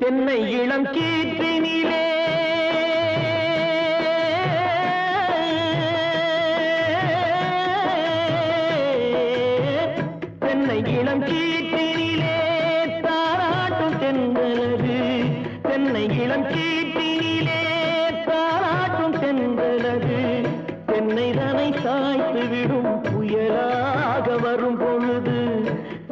தென்னை இளம் கீற்றினிலே. தென்னை இளம் கீற்றினிலே தாராட்டும் தென்றலது தென்னை இளம் கீற்றினிலே தாராட்டும் தென்றலது தென்னை தனை சாய்த்து விடும் புயலாக